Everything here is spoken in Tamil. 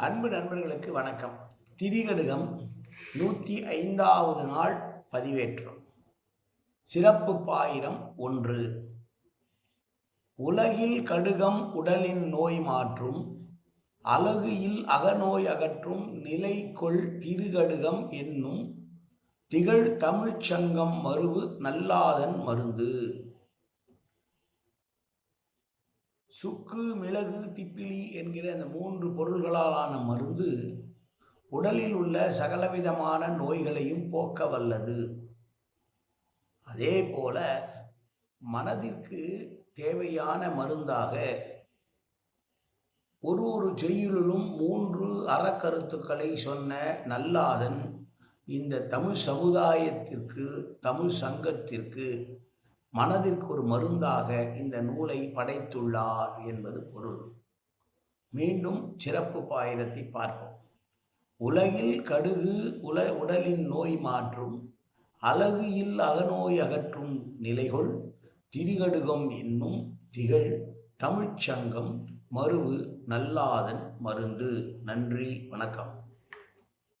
அன்பு நண்பர்களுக்கு வணக்கம். திரிகடுகம் நூற்றி ஐந்தாவது நாள் பதிவேற்றம். சிறப்பு பாயிரம் ஒன்று. உலகில் கடுகம் உடலின் நோய் மாற்றும் அழகுயில் அகநோய் அகற்றும் நிலை கொள் திருகடுகம் என்னும் திகழ் தமிழ்ச்சங்கம் மருவு நல்லாதன் மருந்து. சுக்கு மிளகு திப்பிலி என்கிற அந்த மூன்று பொருள்களாலான மருந்து உடலில் உள்ள சகலவிதமான நோய்களையும் போக்க வல்லது. அதே போல மனதிற்கு தேவையான மருந்தாக ஒரு ஒரு செய்யுளிலும் மூன்று அறக்கருத்துக்களை சொன்ன நல்லாதன் இந்த தமிழ் சமுதாயத்திற்கு தமிழ் சங்கத்திற்கு மனதிற்கு ஒரு மருந்தாக இந்த நூலை படைத்துள்ளார் என்பது பொருள். மீண்டும் சிறப்பு பாயிரத்தை பார்ப்போம். உலகில் கடுகு உல உடலின் நோய் மாற்றும் அழகு இல் அகநோய் அகற்றும் நிலைகொள் திரிகடுகம் என்னும் திகழ் தமிழ்ச்சங்கம் மருவு நல்லாதன் மருந்து. நன்றி வணக்கம்.